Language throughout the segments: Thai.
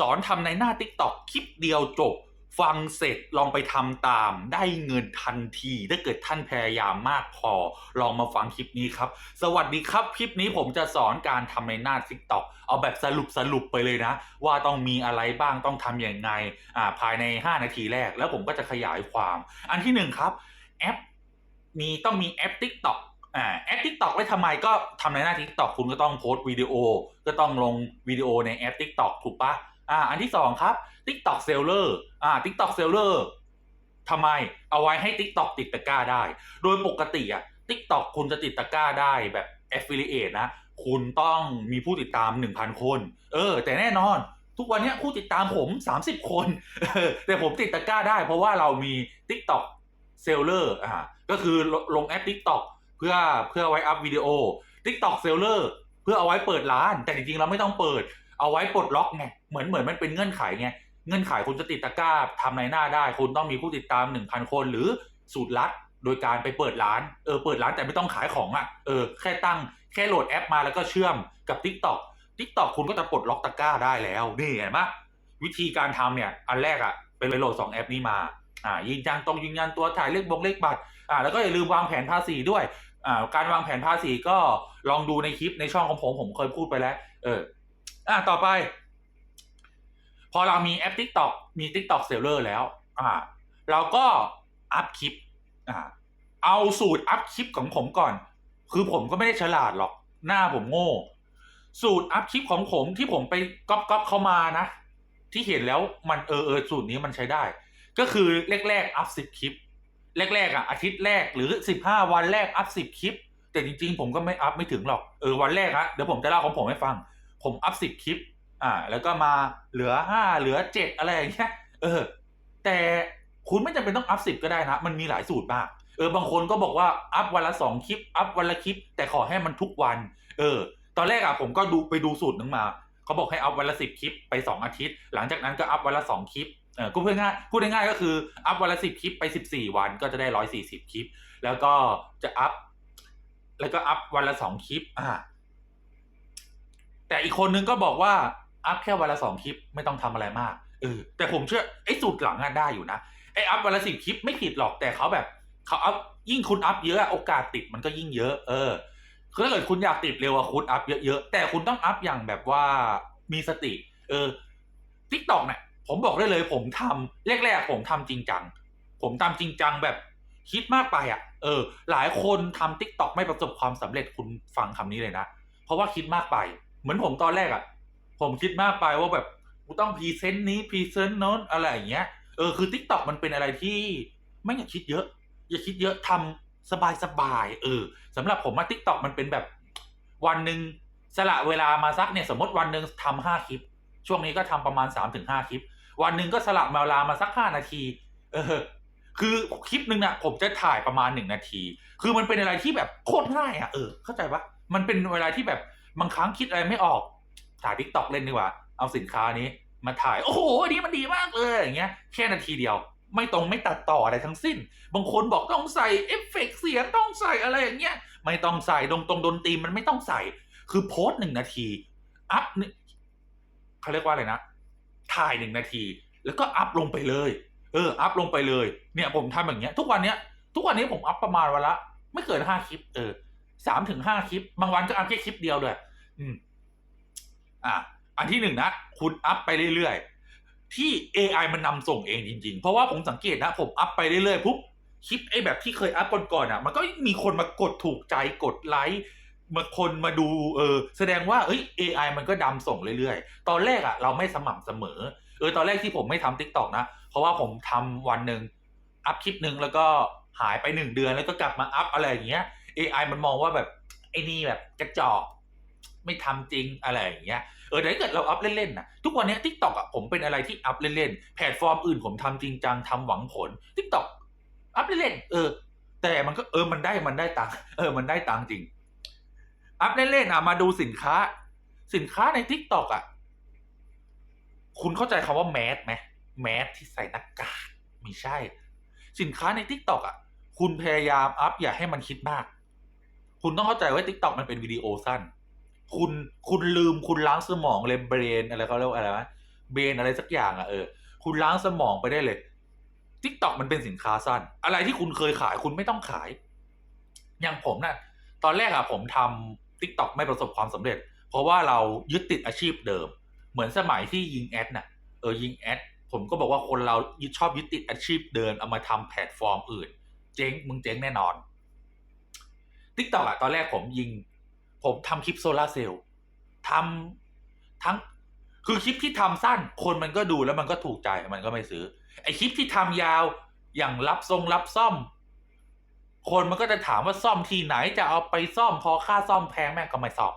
สอนทำในหน้า TikTok คลิปเดียวจบ ฟังเสร็จลองไปทำตาม ได้เงินทันที ถ้าเกิดท่านพยายามมากพอ ลองมาฟังคลิปนี้ครับ สวัสดีครับ คลิปนี้ผมจะสอนการทำในหน้า TikTok เอาแบบสรุปสรุปไปเลยนะ ว่าต้องมีอะไรบ้างต้องทำอย่างไงอ่าภายใน 5 นาทีแรก แล้วผมก็จะขยายความ อันที่หนึ่งครับแอปมีต้องมีแอป TikTok อ่าแอป TikTok ไว้ทำไมก็ทำในหน้า TikTok คุณก็ต้องโพสต์วิดีโอ ก็ต้องลงวิดีโอในแอป TikTok ถูกปะ อ่า อันที่สองครับ TikTok Seller อ่า TikTok Seller ทำไมเอาไว้ให้ TikTok ติดตะกร้าได้ โดยปกติอะ TikTok คุณจะติดตะกร้าได้แบบ Affiliate นะ คุณต้องมีผู้ติดตาม 1,000 คน เออ แต่แน่นอนทุกวันนี้ผู้ติดตามผม 30 คน แต่ผมติดตะกร้าได้เพราะว่าเรามี TikTok Seller อ่าก็คือลลงแอป TikTok เพื่อเพื่อไว้อัพวิดีโอ TikTok Seller เพื่อเอาไว้เปิดร้าน แต่จริงๆเราไม่ต้องเปิด เอาไว้ปลดล็อกไงเหมือนเหมือนมันเป็นเงื่อนไขไงเงื่อนไขคุณจะติดตะกร้าทำในหน้าได้ คุณต้องมีผู้ติดตาม1,000คนหรือสูตรลัดโดยการไปเปิดร้านเออเปิดร้านแต่ไม่ต้องขายของอะ่ะเออแค่ตั้งแค่โหลดแอปมาแล้วก็เชื่อมกับ TikTok TikTok คุณก็จะปลดล็อกตะกร้าได้แล้วนี่เห็นปะวิธีการทำเนี่ยอันแรกอะ่ะเป็นไปโหลด2แอปนี้มาอ่ายืนยันตรงยืนยันตัวถ่ายเลขบงเลขบัตรอ่าแล้วก็อย่าลืมวางแผนภาษีด้วยอ่าการวางแผนภาษีก็ลองดูในคลิปในช่องของผมผมเคยพูดไปแล้ว เออ อ่าต่อไป พอเรามีแอป TikTok มี TikTok Seller แล้ว อ่า เราก็อัพคลิป อ่า เอาสูตรอัพคลิปของผมก่อน คือผมก็ไม่ได้ฉลาดหรอก หน้าผมโง่ สูตรอัพคลิปของผมที่ผมไปก๊อปก๊อปเข้ามานะ ที่เห็นแล้วมันเออเออสูตรนี้มันใช้ได้ ก็คือแรกๆอัพสิบคลิปแรกๆอะอาทิตย์แรกหรือสิบห้าวันแรกอัพสิบคลิป แต่จริงๆ ผมก็ไม่อัพไม่ถึงหรอก เออวันแรกฮะเดี๋ยวผมจะเล่าของผมให้ฟัง ผมอัพสิบคลิป อ่า แล้วก็มาเหลือห้าเหลือเจ็ดอะไรอย่างเงี้ย เออ แต่คุณไม่จำเป็นต้องอัพสิบก็ได้นะ มันมีหลายสูตรมาก เออ บางคนก็บอกว่าอัพวันละสองคลิป อัพวันละคลิป แต่ขอให้มันทุกวัน เออ ตอนแรกอะผมก็ดูไปดูสูตรนึงมาเขาบอกให้อัพวันละสิบคลิปไปสองอาทิตย์ หลังจากนั้นก็อัพวันละสองคลิปเออพูดง่ายพูดง่ายก็คืออัพวันละสิบคลิปไปสิบสี่วันก็จะได้ร้อยสี่สิบคลิป แล้วก็จะอัพแล้วก็อัพวันละสองคลิป อ่า แต่อีกคนนึงก็บอกว่าอัพแค่วันละสองคลิปไม่ต้องทำอะไรมากเออแต่ผมเชื่อไอ้สูตรหลังอะได้อยู่นะไอ้อัพวันละสิบคลิปไม่ผิดหรอกแต่เขาแบบเขาอัพยิ่งคุณอัพเยอะโอกาสติดมันก็ยิ่งเยอะ เออคือถ้าเกิดคุณอยากติดเร็วอะคุณอัพเยอะๆแต่คุณต้องอัพอย่างแบบว่ามีสติ เออทิกตอกเนี่ยผมบอกได้เลยผมทำแรกๆผมทำจริงจัง ผมทำจริงจังแบบคิดมากไปอะ เออ หลายคนทำทิกตอกไม่ประสบความสำเร็จคุณฟังคำนี้เลยนะ เพราะว่าคิดมากไป เหมือนผมตอนแรกอะ ผมคิดมากไปว่าแบบกูต้องพรีเซนต์นี้พรีเซนต์โน้นอะไรอย่างเงี้ยเออคือทิกตอกมันเป็นอะไรที่ไม่อยากคิดเยอะ อย่าคิดเยอะทำสบายสบายๆเออสำหรับผมว่าทิกตอกมันเป็นแบบ วันหนึ่งสละเวลามาสักเนี่ยสมมติวันหนึ่งทำห้าคลิป ช่วงนี้ก็ทำประมาณสามถึงห้าคลิป วันหนึ่งก็สละเวลามาสักห้านาที เออ คือคลิปหนึ่งน่ะ ผมจะถ่ายประมาณหนึ่งนาที คือมันเป็นอะไรที่แบบโคตรง่ายอะเออเข้าใจปะมันเป็นเวลาที่แบบ บางครั้งคิดอะไรไม่ออกถ่ายทิกตอกเล่นดีกว่า เอาสินค้านี้มาถ่าย โอ้โหอันนี้มันดีมากเลยอย่างเงี้ยแค่นาทีเดียว ไม่ตรงไม่ตัดต่ออะไรทั้งสิ้น บางคนบอกต้องใส่เอฟเฟกต์เสียงต้องใส่อะไรอย่างเงี้ยไม่ต้องใส่ตรงตรงดนตรีมันไม่ต้องใส่ คือโพสต์หนึ่งนาทีอัพนี่เขาเรียกว่าอะไรนะถ่ายหนึ่งนาที แล้วก็อัพลงไปเลย เออ อัพลงไปเลย เนี่ยผมทำอย่างเงี้ย ทุกวันเนี้ย ทุกวันนี้ผมอัพประมาณวันละ ไม่เกินห้าคลิป เออ สามถึงห้าคลิป บางวันก็อัพแค่คลิปเดียวด้วย อืม อะอันที่หนึ่งนะคุณอัพไปเรื่อยๆ ที่ AI มันนำส่งเองจริง ๆ เพราะว่าผมสังเกตนะผมอัพไปเรื่อยๆปุ๊บคลิปไอ้แบบที่เคยอัพก่อนๆอะ มันก็มีคนมากดถูกใจกดไลค์มาคนมาดูเออแสดงว่าเอ้ย AI มันก็ดำส่งเรื่อยๆ ตอนแรกอะ เราไม่สม่ำเสมอ เออตอนแรกที่ผมไม่ทำ TikTok นะ เพราะว่าผมทำวันหนึ่งอัพคลิปหนึ่งแล้วก็หายไปหนึ่งเดือนแล้วก็กลับมาอัพอะไรอย่างเงี้ย AI มันมองว่าแบบไอ้นี่แบบกระจอกไม่ทำจริงอะไรอย่างเงี้ย เออแต่ถ้าเกิดเราอัพเล่นๆนะทุกวันนี้ TikTok อะผมเป็นอะไรที่อัพเล่นๆ แพลตฟอร์มอื่นผมทำจริงจังทำหวังผล TikTok อัพเล่นๆ เออ แต่มันก็เออ มันได้ มันได้ตังเออ มันได้ตังจริง อัพเล่นๆอะมาดูสินค้า สินค้าใน TikTok อะ คุณเข้าใจคำว่าแมสไหมแมสที่ใส่หน้ากาก ไม่ใช่ สินค้าใน TikTok อะ คุณพยายามอัพอย่าให้มันคิดมาก คุณต้องเข้าใจว่า TikTok มันเป็นวิดีโอสั้น คุณคุณลืมคุณล้างสมองเลยเบรนอะไรเขาเรียกว่าอะไรวะเบรนอะไรสักอย่างอะเออคุณล้างสมองไปได้เลย t ิ k t o k มันเป็นสินค้าสั้น อะไรที่คุณเคยขายคุณไม่ต้องขาย อย่างผมนะ่ะตอนแรกอะผมทำ t ิ k t o k ไม่ประสบความสำเร็จ เพราะว่าเรายึดติดอาชีพเดิม เหมือนสมัยที่ยิงแอดน่ะเออยิงแอดผมก็บอกว่าคนเรายึดชอบยึดติดอาชีพเดิมเอามาทำแพลตฟอร์มอื่น เจ๊งมึงเจ๊งแน่นอน t ิ k t o k อะตอนแรกผมยิง ผมทำคลิปโซลาร์เซลล์ทำทั้ง คือคลิปที่ทำสั้น คนมันก็ดูแล้วมันก็ถูกใจมันก็ไม่ซื้อ ไอคลิปที่ทำยาวอย่างรับทรงรับซ่อม คนมันก็จะถามว่าซ่อมที่ไหนจะเอาไปซ่อมพอค่าซ่อมแพงแม่งก็ไม่ซ่อม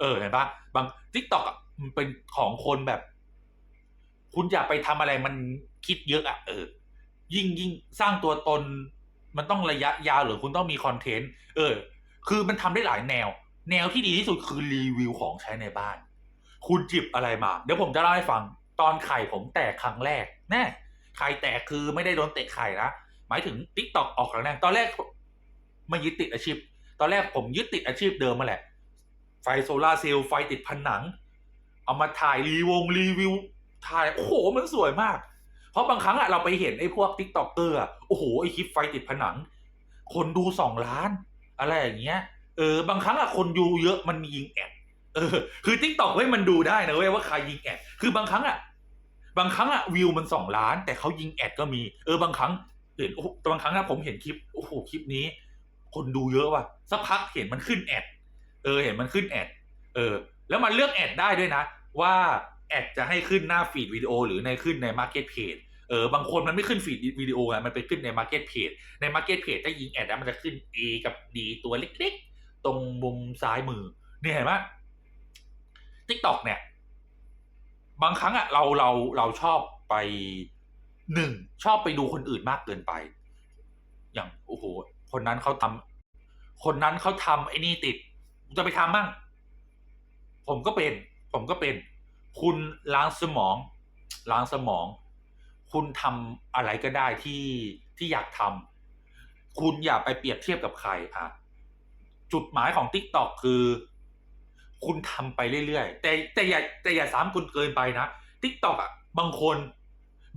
เออเห็นปะบางทิกตอกมันเป็นของคนแบบ คุณอย่าไปทำอะไรมันคิดเยอะอะเออ ยิ่งยิ่งสร้างตัวตนมันต้องระยะยาวหรือคุณต้องมีคอนเทนต์ เออ คือมันทำได้หลายแนว แนวที่ดีที่สุดคือรีวิวของใช้ในบ้าน คุณจิบอะไรมา เดี๋ยวผมจะเล่าให้ฟัง ตอนไข่ผมแตกครั้งแรก แน่ไข่แตกคือไม่ได้โดนเตะไข่นะ หมายถึงติ๊กตอกออกครั้งแรก ตอนแรกไม่ยึดติดอาชีพ ตอนแรกผมยึดติดอาชีพเดิมมาแหละ ไฟโซลาเซลล์ไฟติดผนัง เอามาถ่ายรีวงรีวิว ถ่าย โอ้โห มันสวยมาก เพราะบางครั้งอะเราไปเห็นไอ้พวกติ๊กต็อกเกอร์โอ้โห ไอ้คลิปไฟติดผนัง คนดูสองล้าน อะไรอย่างเงี้ยเออบางครั้งอะคนดูเยอะมันมียิงแอดเออ คือทิกตอกเว้ยมันดูได้นะเว้ยว่าใครยิงแอดคือบางครั้งอะบางครั้งอะวิวมันสองล้าน แต่เขายิงแอดก็มีเออบางครั้งเห็นโอ้บางครั้งอะผมเห็นคลิปโอ้โหคลิปนี้ คนดูเยอะว่ะสักพักเห็นมันขึ้นแอดเออเห็นมันขึ้นแอดเออ แล้วมันเลือกแอดได้ด้วยนะ ว่าแอดจะให้ขึ้นหน้าฟีดวิดีโอหรือในขึ้นในมาร์เก็ตเพจ เออบางคนมันไม่ขึ้นฟีดวิดีโอไงมันไปขึ้นในมาร์เก็ตเพจในมาร์เก็ตเพจถ้ายิงแอดแล้วมันจะขึ้น A กับ D ตัวเล็กๆ ตรงมุมซ้ายมือ เนี่ยเห็นไหมทิกตอกเนี่ย บางครั้งอะเราเราเราชอบไปหนึ่งชอบไปดูคนอื่นมากเกินไป อย่างโอ้โหคนนั้นเขาทำคนนั้นเขาทำไอ้นี่ติดจะไปทำมั่ง ผมก็เป็น ผมก็เป็น คุณล้างสมอง ล้างสมอง คุณทำอะไรก็ได้ที่ที่อยากทำคุณอย่าไปเปรียบเทียบกับใครอะจุดหมายของ t ิ k t o k คือ คุณทำไปเรื่อยๆ แต่แต่อย่าแต่อย่าซ้ำคุณเกินไปนะ t ิ k t o k อะบางคน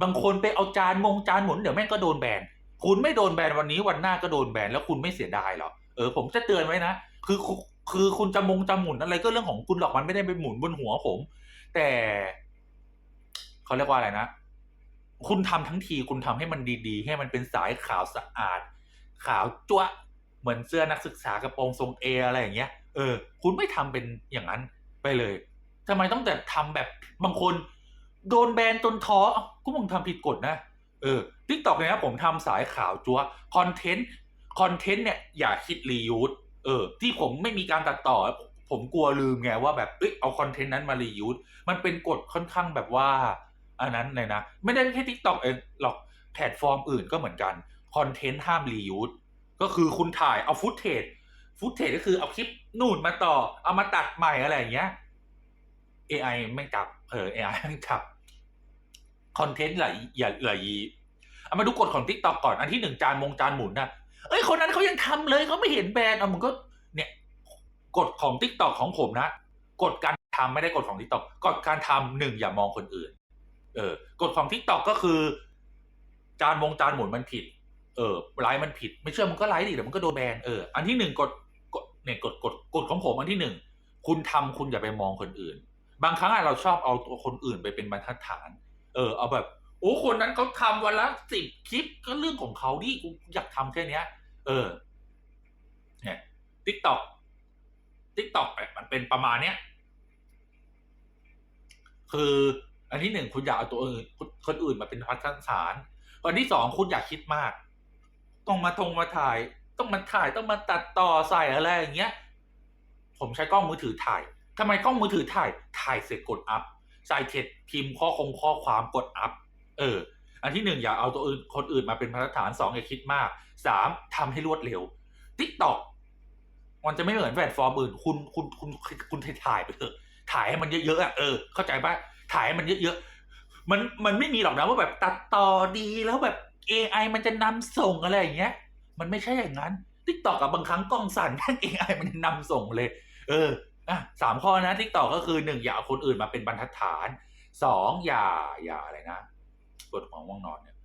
บางคนไปเอาจานมงจานหมุนเดี๋ยวแม่งก็โดนแบนคุณไม่โดนแบนวันนี้วันหน้าก็โดนแบนแล้วคุณไม่เสียดายหรอเออผมจะเตือนไว้นะคือคือคุณจะมงจะหมุนอะไรก็เรื่องของคุณหรอกมันไม่ได้ไปหมุนบนหัวผม แต่เขาเรียกว่าอะไรนะ คุณทำทั้งทีคุณทำให้มันดีๆ ให้มันเป็นสายขาวสะอาด ขาวจั๊วะเหมือนเสื้อนักศึกษากระโปรงทรงเออะไรอย่างเงี้ย เออ คุณไม่ทำเป็นอย่างนั้นไปเลยทำไมต้องแต่ทำแบบบางคน โดนแบนจนท้อก็มึงทำผิดกฎนะเออทิกตอกเนี่ยนะผมทำสายขาวจัวคอนเทนต์คอนเทนต์เนี่ยอย่าคิดรียูสเออ ที่ผมไม่มีการตัดต่อ ผมกลัวลืมไงว่าแบบเอ้ยเอาคอนเทนต์นั้นมารียูสมันเป็นกฎค่อนข้างแบบว่า อันนั้นเลยนะ ไม่ได้แค่ทิกตอกเองหรอกแพลตฟอร์มอื่นก็เหมือนกันคอนเทนต์ห้ามรียูสก็คือคุณถ่ายเอาฟุตเทจฟุตเทจก็คือเอาคลิปนู่นมาต่อ เอามาตัดใหม่อะไรอย่างเงี้ย AI ไม่จับเออ AI ไม่จับคอนเทนต์หลายอย่าหลายเอามาดูกฎของ t ิ k t o k ก่อนอันที่หนึ่งจานมงจานหมุนนะเอ้ยคนนั้นเขายังทำเลยเขาไม่เห็นแบรนด์เอามึงก็ เนี่ยกฎของ t ิ k t o k ของผมนะกฎการทำไม่ได้กฎของ t ิ k t o k กฎการทำหนึ่งอย่ามองคนอื่น เออกฎของ t ิ k t o k ก็คือ จานมงจานหมุนมันผิด เออไลฟ์มันผิด ไม่เชื่อมึงก็ไลฟ์ดิเดี๋ยวมึงก็โดนแบนเอออันที่หนึ่งกฎกฎเนี่ยกฎกฎกฎของผมอันที่หนึ่งคุณทำคุณอย่าไปมองคนอื่น บางครั้งอะเราชอบเอาตัวคนอื่นไปเป็นบรรทัดฐาน เออ เอาแบบโอ้คนนั้นเขาทำวันละสิบคลิปก็เรื่องของเขาดิกูอยากทำแค่เนี้ย เออ เนี่ยทิกตอกทิกตอกมันเป็นประมาณเนี้ยคือ อันที่หนึ่งคุณอยากเอาตัวอื่นคนอื่นมาเป็นพัฒนฐานอันที่สองคุณอยากคิดมาก ต้องมาทงมาถ่าย ต้องมาถ่ายต้องมาตัดต่อใส่อะไรอย่างเงี้ย ผมใช้กล้องมือถือถ่ายทำไมกล้องมือถือถ่าย ถ่ายเสร็จกดอัพใส่เท็ดพิมพ์ข้อคงข้อความกดอัพ เออ อันที่หนึ่งอย่าเอาตัวอื่นคนอื่นมาเป็นมาตรฐานสองอย่าคิดมากสามทำให้รวดเร็วทิกตอกมันจะไม่เหมือนแพลตฟอร์มอื่น คุณคุณคุณคุณถ่ายไปเถอะ ถ่ายให้มันเยอะๆอะเออเข้าใจปะถ่ายให้มันเยอะๆมันมันไม่มีหรอกนะว่าแบบตัดต่อดีแล้วแบบ AI มันจะนำส่งอะไรอย่างเงี้ย มันไม่ใช่อย่างนั้นทิกตอกกับบางครั้งกล้องสั่นแม่ง AI มันนำส่งเลย เอออะสามข้อนะทิกตอกก็คือหนึ่งอย่าเอาคนอื่นมาเป็นบรรทัดฐานสองอย่าอย่าอะไรนะปวดหัวง่วงนอนเนี่ย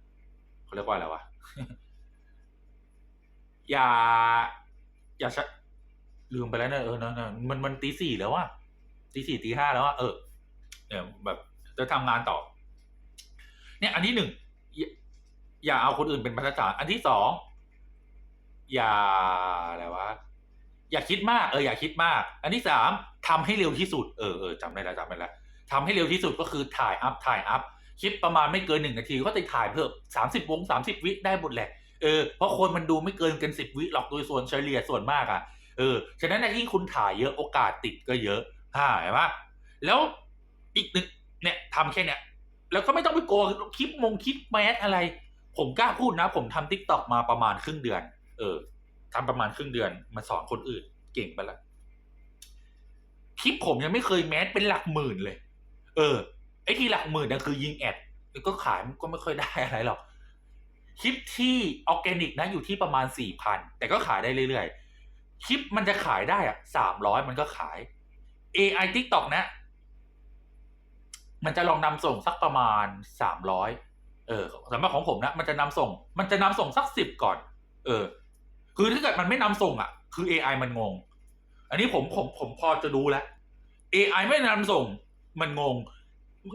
เขาเรียกว่าอะไรวะอย่า อย่าชะลืมไปแล้วเนอะเออเนอะเนอะมันมันตีสี่แล้วว่ะ ตีสี่ตีห้าแล้วว่ะเออเนี่ยแบบจะทำงานต่อ เนี่ยอันที่หนึ่งอย่าเอาคนอื่นเป็นมาตรฐานอันที่สองอย่าอะไรวะอย่าคิดมากเอออย่าคิดมาก อันที่สามทำให้เร็วที่สุดเออเออจำได้แล้วจำได้แล้วทำให้เร็วที่สุดก็คือถ่ายอัพถ่ายอัพคลิปประมาณไม่เกินหนึ่งนาที ก็จะถ่ายเพิ่มสามสิบวงสามสิบวิได้หมดแหละเออเพราะคนมันดูไม่เกินกันสิบวิหรอกโดยส่วนเฉลี่ยส่วนมากอะเออฉะนั้นยิ่งคุณถ่ายเยอะโอกาสติดก็เยอะ ฮ่าเห็นปะแล้วอีกหนึ่งเนี่ยทำแค่เนี้ยแล้วก็ไม่ต้องไปโกงคลิปมงคลิปแมสอะไร ผมกล้าพูดนะ ผมทำทิกตอกมาประมาณครึ่งเดือน เออทำประมาณครึ่งเดือนมาสอนคนอื่น เก่งไปละคลิปผมยังไม่เคยแมสเป็นหลักหมื่นเลย เออ ไอ้ที่หลักหมื่นนั่นคือยิงแอดแล้วก็ขายก็ไม่ค่อยได้อะไรหรอกคลิปที่ออร์แกนิกนะอยู่ที่ประมาณสี่พันแต่ก็ขายได้เรื่อยๆคลิปมันจะขายได้อะสามร้อยมันก็ขาย AI TikTok นะ มันจะลองนำส่งสักประมาณสามร้อยเออสำหรับของผมนะ มันจะนำส่ง มันจะนำส่งสักสิบก่อน เออ คือถ้าเกิดมันไม่นำส่งอะ คือ AI มันงง อันนี้ผมผมผมพอจะดูแล้ว AI ไม่นำส่ง มันงง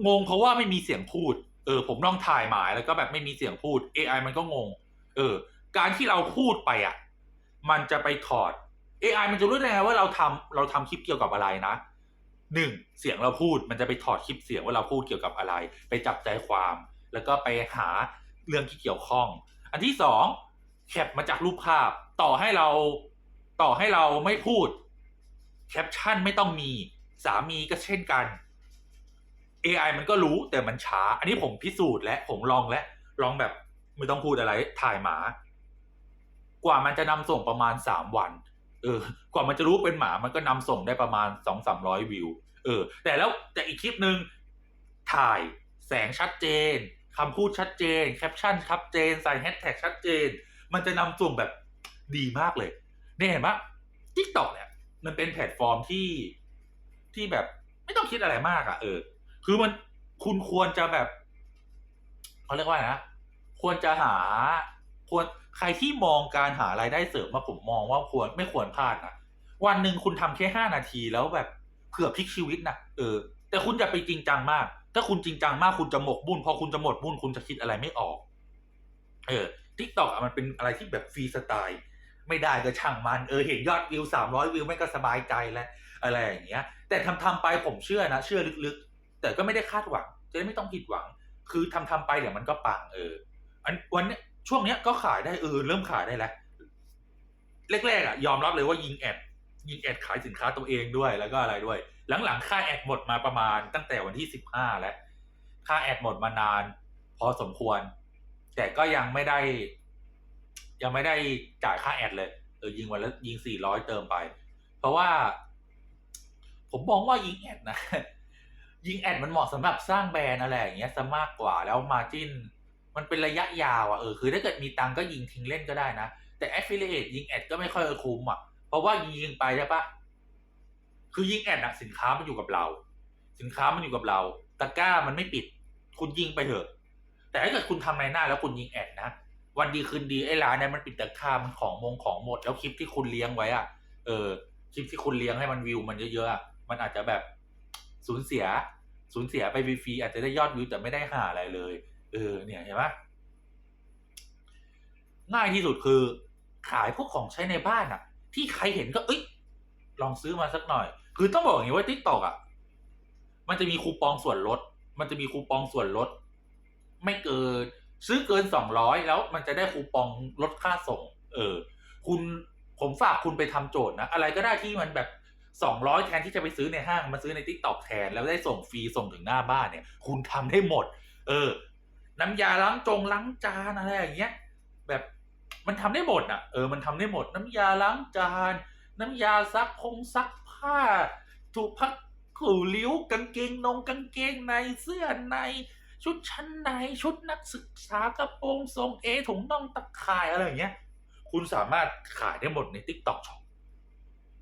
งงเพราะว่าไม่มีเสียงพูด เออ ผมลองถ่ายหมายแล้วก็แบบไม่มีเสียงพูด AI มันก็งง เออ การที่เราพูดไปอะ มันจะไปถอด AI มันจะรู้ได้ไงว่าเราทำเราทำคลิปเกี่ยวกับอะไรนะหนึ่งเสียงเราพูดมันจะไปถอดคลิปเสียงว่าเราพูดเกี่ยวกับอะไร ไปจับใจความ แล้วก็ไปหาเรื่องที่เกี่ยวข้อง อันที่สองแคปมาจากรูปภาพ ต่อให้เราต่อให้เราไม่พูดแคปชั่นไม่ต้องมีสามีก็เช่นกัน AI มันก็รู้แต่มันช้า อันนี้ผมพิสูจน์และผมลองและลองแบบไม่ต้องพูดอะไรถ่ายหมา กว่ามันจะนำส่งประมาณสามวัน เออกว่ามันจะรู้เป็นหมามันก็นำส่งได้ประมาณสองสามร้อยวิว เออ แต่แล้วแต่อีกคลิปหนึ่งถ่ายแสงชัดเจนคำพูดชัดเจน แคปชั่นชัดเจน ใส่แฮชแท็กชัดเจน มันจะนำส่งแบบดีมากเลย เนี่ยเห็นปะทิกตอกเนี่ยมันเป็นแพลตฟอร์มที่ที่แบบ ไม่ต้องคิดอะไรมากอะ่ะ เออ คือมันคุณควรจะแบบเขาเรียกว่าไงนะ ควรจะหาควร ใครที่มองการหารายได้เสริมมาผมมองว่าควรไม่ควรพลาดนะวันหนึ่งคุณทำแค่ห้านาทีแล้วแบบเผื่อพลิกชีวิตนะเออ แต่คุณจะไปจริงจังมาก ถ้าคุณจริงจังมากคุณจะหมกบุญพอคุณจะหมดบุญคุณจะคิดอะไรไม่ออก เออทิกตอกมันเป็นอะไรที่แบบฟรีสไตล์ไม่ได้ก็ช่างมันเออเห็นยอดวิวสามร้อยวิวไม่ก็สบายใจแล้วอะไรอย่างเงี้ย แต่ทำทำไปผมเชื่อนะ เชื่อลึกๆ แต่ก็ไม่ได้คาดหวัง จะได้ไม่ต้องผิดหวัง คือทำทำไปเดี๋ยวมันก็ปังเอออันวันนี้ ช่วงเนี้ยก็ขายได้เออเริ่มขายได้แล้วแรกๆอะยอมรับเลยว่ายิงแอดยิงแอดขายสินค้าตัวเองด้วยแล้วก็อะไรด้วย หลังๆค่าแอดหมดมาประมาณตั้งแต่วันที่สิบห้าแล้วค่าแอดหมดมานาน พอสมควร แต่ก็ยังไม่ได้ ยังไม่ได้จ่ายค่าแอดเลยเออยิงวันละยิงสี่ร้อยเติมไป เพราะว่า ผมมองว่ายิงแอดนะ ยิงแอดมันเหมาะสำหรับสร้างแบรนด์อะไรอย่างเงี้ยซะมากกว่าแล้วมาจิน มันเป็นระยะยาวอะเออคือถ้าเกิดมีตังก็ยิงทิ้งเล่นก็ได้นะ แต่ affiliate ยิงแอดก็ไม่ค่อยคุ้มอะเพราะว่ายิงไปใช่ปะคือยิงแอดอะสินค้ามันอยู่กับเรา สินค้ามันอยู่กับเราตะกร้ามันไม่ปิด คุณยิงไปเถอะ แต่ถ้าเกิดคุณทำในหน้าแล้วคุณยิงแอดนะวันดีคืนดีไอ้ร้านเนี่ยมันปิดตะกร้ามันของมงของหมด แล้วคลิปที่คุณเลี้ยงไว้อะเออคลิปที่คุณเลี้ยงให้มันวิวมันเยอะๆอะมันอาจจะแบบสูญเสียสูญเสียไปฟรีๆอาจจะได้ยอดวิวแต่ไม่ได้หาอะไรเลย เออเนี่ยเห็นไหมง่ายที่สุดคือ ขายพวกของใช้ในบ้านอะที่ใครเห็นก็เอ้ยลองซื้อมาสักหน่อย คือต้องบอกอย่างนี้ว่าทิกตอกอะมันจะมีคูปองส่วนลด มันจะมีคูปองส่วนลด ไม่เกิน ซื้อเกินสองร้อยแล้วมันจะได้คูปองลดค่าส่ง เออ คุณผมฝากคุณไปทำโจทย์นะ อะไรก็ได้ที่มันแบบสองร้อยแทนที่จะไปซื้อในห้างมาซื้อในทิกตอกแทน แล้วได้ส่งฟรีส่งถึงหน้าบ้านเนี่ย คุณทำได้หมด เออ น้ำยาล้างจงล้างจานอะไรอย่างเงี้ย แบบมันทำได้หมดอะเออมันทำได้หมด น้ำยาล้างจาน น้ำยาซักพงซักผ้า ถูกพักขู่ลิ้วกางเกงนงกางเกงในเสื้อในชุดชั้นในชุดนักศึกษากระโปรงทรงเอถุงน่องตะข่ายอะไรอย่างเงี้ย คุณสามารถขายได้หมดใน TikTok Shop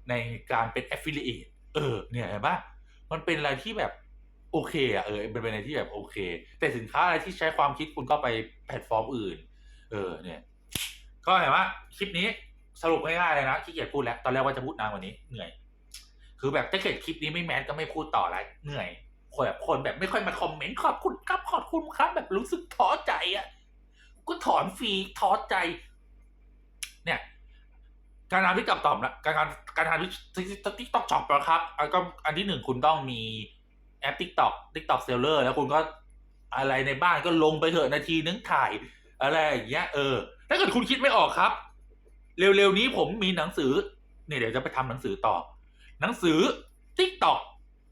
ในการเป็น affiliate เออ เนี่ยเห็นปะมันเป็นอะไรที่แบบ โอเคอะเออเป็นอะไรที่แบบโอเค แต่สินค้าอะไรที่ใช้ความคิดคุณก็ไปแพลตฟอร์มอื่น เออ เนี่ย ก็เห็นว่าคลิปนี้สรุปง่ายๆเลยนะขี้เกียจพูดแล้ว ตอนแรกว่าจะพูดนานกว่านี้เหนื่อย คือแบบถ้าเกิดคลิปนี้ไม่แมสก็ไม่พูดต่อแล้วเหนื่อยคนแบบคนแบบไม่ค่อยมาคอมเมนต์ขอบคุณครับขอบคุณครับ แบบรู้สึกท้อใจอะ่ะก็ถอนฟรีท้อใจ เนี่ย การทำทิกตอกตอบนะการการการทำทิกตอกช็อปนะครับอันก็อันที่หนึ่งคุณต้องมี แอปทิกตอกทิกตอกเซลเลอร์แล้วคุณก็อะไรในบ้านก็ลงไปเถอะนาทีนึงถ่าย อะไรอย่างเงี้ยเออ ถ้าเกิดคุณคิดไม่ออกครับ เร็วๆนี้ผมมีหนังสือเนี่ยเดี๋ยวจะไปทำหนังสือต่อ หนังสือ t ิ k t o k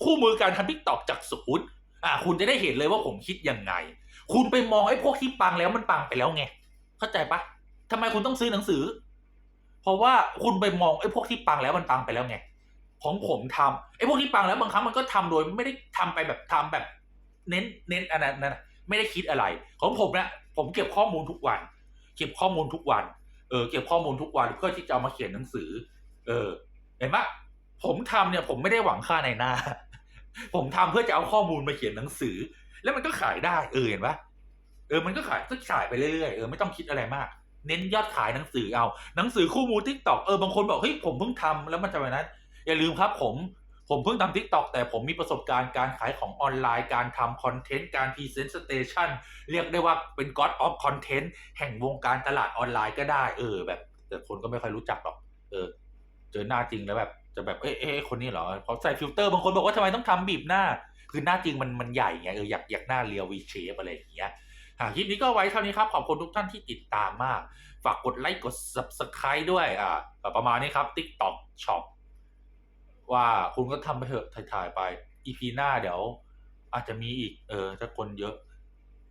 คู่มือการทำ t ิ k t o k จากศูนย์อ่าคุณจะได้เห็นเลยว่าผมคิดยังไง คุณไปมองไอ้พวกที่ปังแล้วมันปังไปแล้วไง เข้าใจปะทำไมคุณต้องซื้อหนังสือ เพราะว่าคุณไปมองไอ้พวกที่ปังแล้วมันปังไปแล้วไง ของผมทำไอ้พวกที่ปังแล้วบางครั้งมันก็ทำโดยไม่ได้ทำไปแบบทำแบบ เน้นเน้นอันนั้นะไม่ได้คิดอะไร ของผมนะผมเก็บข้อมูลทุกวัน เก็บข้อมูลทุกวันเออเก็บข้อมูลทุกวันเพื่อที่จะเอามาเขียนหนังสือ เออเห็นปะผมทำเนี่ยผมไม่ได้หวังค่าในหน้า ผมทำเพื่อจะเอาข้อมูลมาเขียนหนังสือ แล้วมันก็ขายได้เออเห็นปะเออมันก็ขายก็ขายไปเรื่อยๆเออไม่ต้องคิดอะไรมาก เน้นยอดขายหนังสือเอาหนังสือคู่มูทิกตอกเออบางคนบอกเฮ้ยผมเพิ่งทำแล้วมันจะไปนั้น อย่าลืมครับผมผมเพิ่งทำทิกตอกแต่ผมมีประสบการณ์การขายของออนไลน์ การทำคอนเทนต์ การพรีเซนต์สเตชันเรียกได้ว่าเป็น God of Content แห่งวงการตลาดออนไลน์ก็ได้ เออ แบบ แต่คนก็ไม่ค่อยรู้จักหรอก เออ เจอหน้าจริงแล้วแบบ จะแบบ เอ้ยเอ้ยคนนี้เหรอเขาใส่ฟิลเตอร์บางคนบอกว่าทำไมต้องทำบีบหน้า คือหน้าจริงมันมันใหญ่ไงเอออยากอยากหน้าเรียววีเชฟอะไรอย่างเงี้ยหาคลิปนี้ก็ไว้เท่านี้ครับ ขอบคุณทุกท่านที่ติดตามมาก ฝากกดไลค์กด subscribe ด้วยอ่าประมาณนี้ครับ TikTok Shop ว่าคุณก็ทำไปเถอะถ่ายๆไปอีพีหน้าเดี๋ยว อาจจะมีอีก เออถ้าคนเยอะ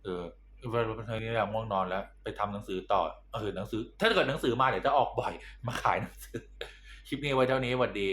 เออเวันนี้แหละง่วงนอนแล้ว ไปทำหนังสือต่อเออหนังสือ ถ้าเกิดหนังสือมาเดี๋ยวจะออกบ่อย มาขายหนังสือ คลิปนี้ไว้เท่านี้สวัสดี